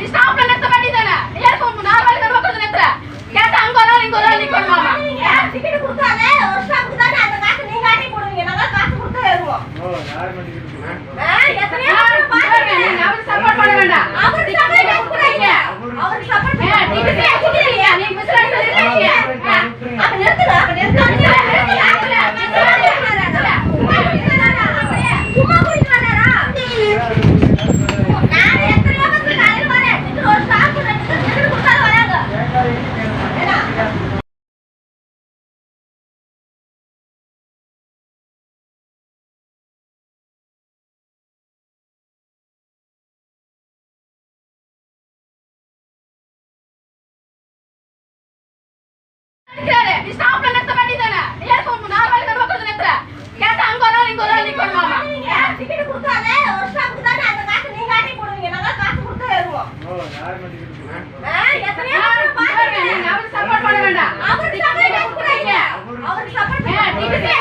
நீ ஸ்டாப்ல நிறுத்த வேண்டியதானே நீ ஏன் உன் நாலு வேலை தடவை கொடுத்து நிறுத்துற கேட்டா அங்க ஒரு ஆள் இங்க ஒரு ஆள் நிக்கணுமாமா டிக்கெட் கொடுத்தாங்க ஒரு ஸ்டாப்புக்கு தானே அந்த காசு நீங்க ஆட்டி போடுவீங்க. நாங்க காசு கொடுத்து வருவோம். எத்தனையோ பேர் பாத்துருக்கேன். நீ ஸ்டாப்ல நிறுத்த வேண்டியதானே ஏன் ஒரு நாலு வேலை அவருக்கு சப்போர்ட் பண்ண வேண்டாம். அவருக்கு சப்போர்ட் பண்ண அவருக்கு சப்போர்ட் பண்ண